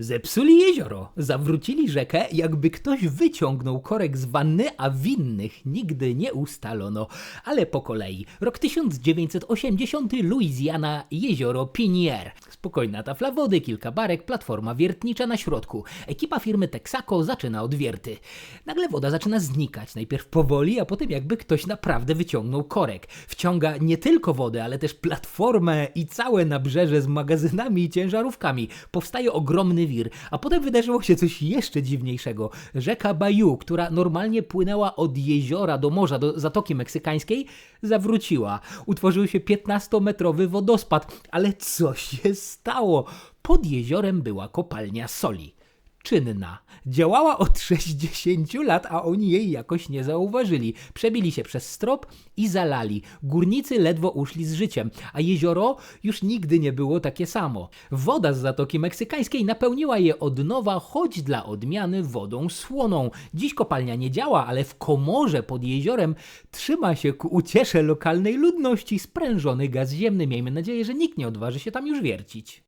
Zepsuli jezioro, zawrócili rzekę, jakby ktoś wyciągnął korek z wanny, a winnych nigdy nie ustalono. Ale po kolei. Rok 1980, Louisiana, jezioro Pinier. Spokojna tafla wody, kilka barek, platforma wiertnicza na środku. Ekipa firmy Texaco zaczyna odwierty. Nagle woda zaczyna znikać, najpierw powoli, a potem jakby ktoś naprawdę wyciągnął korek. Wciąga nie tylko wodę, ale też platformę i całe nabrzeże z magazynami i ciężarówkami. Powstaje ogromny wir, a potem wydarzyło się coś jeszcze dziwniejszego. Rzeka Bayou, która normalnie płynęła od jeziora do morza, do Zatoki Meksykańskiej, zawróciła. Utworzył się 15-metrowy wodospad, ale co się stało? Pod jeziorem była kopalnia soli czynna. Działała od 60 lat, a oni jej jakoś nie zauważyli. Przebili się przez strop i zalali. Górnicy ledwo uszli z życiem, a jezioro już nigdy nie było takie samo. Woda z Zatoki Meksykańskiej napełniła je od nowa, choć dla odmiany wodą słoną. Dziś kopalnia nie działa, ale w komorze pod jeziorem trzyma się ku uciesze lokalnej ludności sprężony gaz ziemny. Miejmy nadzieję, że nikt nie odważy się tam już wiercić.